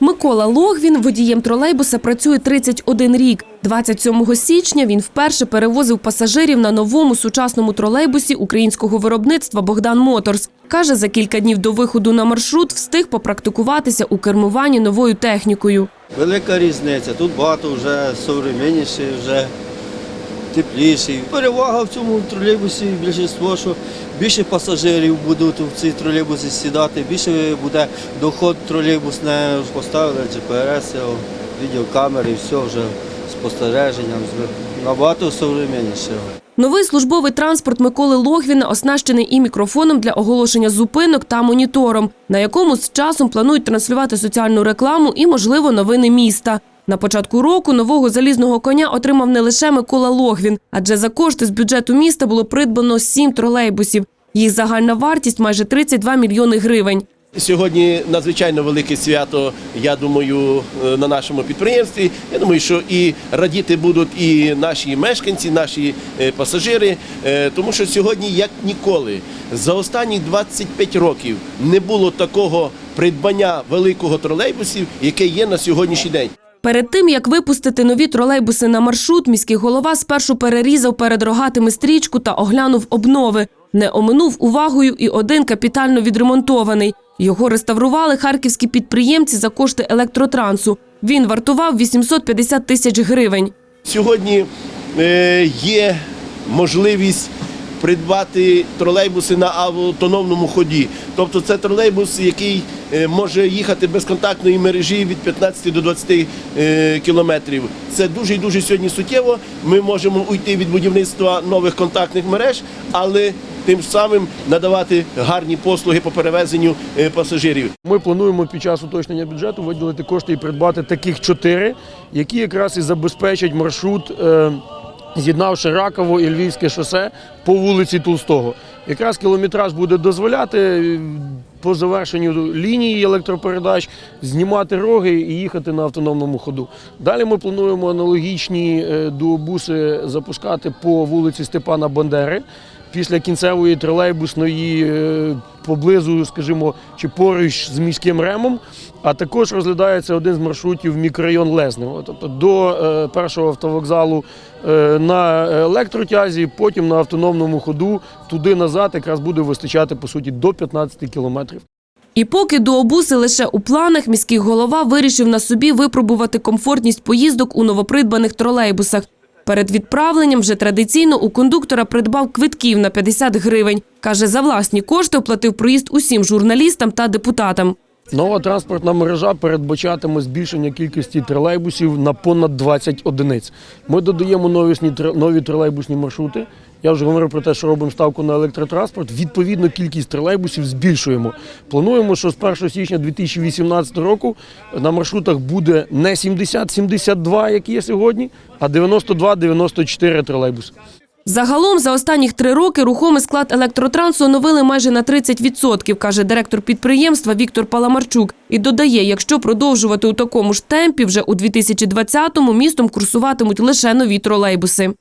Микола Логвін водієм тролейбуса працює 31 рік. 27 січня він вперше перевозив пасажирів на новому сучасному тролейбусі українського виробництва Богдан Моторс. Каже, за кілька днів до виходу на маршрут встиг попрактикуватися у кермуванні новою технікою. Велика різниця. Тут багато вже современніший, вже тепліший. Перевага в цьому тролейбусі більшість, що більше пасажирів будуть в цій тролейбусі сідати, більше буде доход тролейбусне, поставили GPS, відеокамери, все вже спостереженням, набагато современнішого. Новий службовий транспорт Миколи Логвіна оснащений і мікрофоном для оголошення зупинок та монітором, на якому з часом планують транслювати соціальну рекламу і, можливо, новини міста. На початку року нового залізного коня отримав не лише Микола Логвін, адже за кошти з бюджету міста було придбано сім тролейбусів. Їх загальна вартість майже 32 мільйони гривень. Сьогодні надзвичайно велике свято, я думаю, е, на нашому підприємстві. Я думаю, що і радіти будуть і наші мешканці, наші е, пасажири, е, тому що сьогодні, як ніколи, за останні 25 років не було такого придбання великого тролейбусів, яке є на сьогоднішній день. Перед тим як випустити нові тролейбуси на маршрут, міський голова спершу перерізав перед рогатими стрічку та оглянув обнови. Не оминув увагою і один капітально відремонтований. Його реставрували харківські підприємці за кошти електротрансу. Він вартував 850 тисяч гривень. Сьогодні е, є можливість придбати тролейбуси на автономному ході. Тобто це тролейбус, який може їхати без контактної мережі від 15 до 20 е, кілометрів. Це дуже і дуже сьогодні суттєво. Ми можемо уйти від будівництва нових контактних мереж, але тим самим надавати гарні послуги по перевезенню е, пасажирів. Ми плануємо під час уточнення бюджету виділити кошти і придбати таких чотири, які якраз і забезпечать маршрут, е, з'єднавши Раково і Львівське шосе по вулиці Толстого. Якраз кілометраж буде дозволяти е, по завершенню лінії електропередач знімати роги і їхати на автономному ходу. Далі ми плануємо аналогічні е, дуобуси запускати по вулиці Степана Бандери. Після кінцевої тролейбусної е, поблизу, скажімо, чи поруч з міським ремом, а також розглядається один з маршрутів в мікрорайон Лезнево, тобто до е, першого автовокзалу е, на електротязі, потім на автономному ходу, туди назад якраз буде вистачати по суті до 15 кілометрів. І поки дуобуси лише у планах, міський голова вирішив на собі випробувати комфортність поїздок у новопридбаних тролейбусах. Перед відправленням вже традиційно у кондуктора придбав квитків на 50 гривень. Каже, за власні кошти оплатив проїзд усім журналістам та депутатам. Нова транспортна мережа передбачатиме збільшення кількості тролейбусів на понад 20 одиниць. Ми додаємо новісні нові тролейбусні маршрути. Я вже говорив про те, що робимо ставку на електротранспорт. Відповідно, кількість тролейбусів збільшуємо. Плануємо, що з 1 січня 2018 року на маршрутах буде не 70-72, як є сьогодні, а 92-94 тролейбуси. Загалом за останніх три роки рухомий склад електротрансу оновили майже на 30%, каже директор підприємства Віктор Паламарчук. І додає, якщо продовжувати у такому ж темпі, вже у 2020-му містом курсуватимуть лише нові тролейбуси.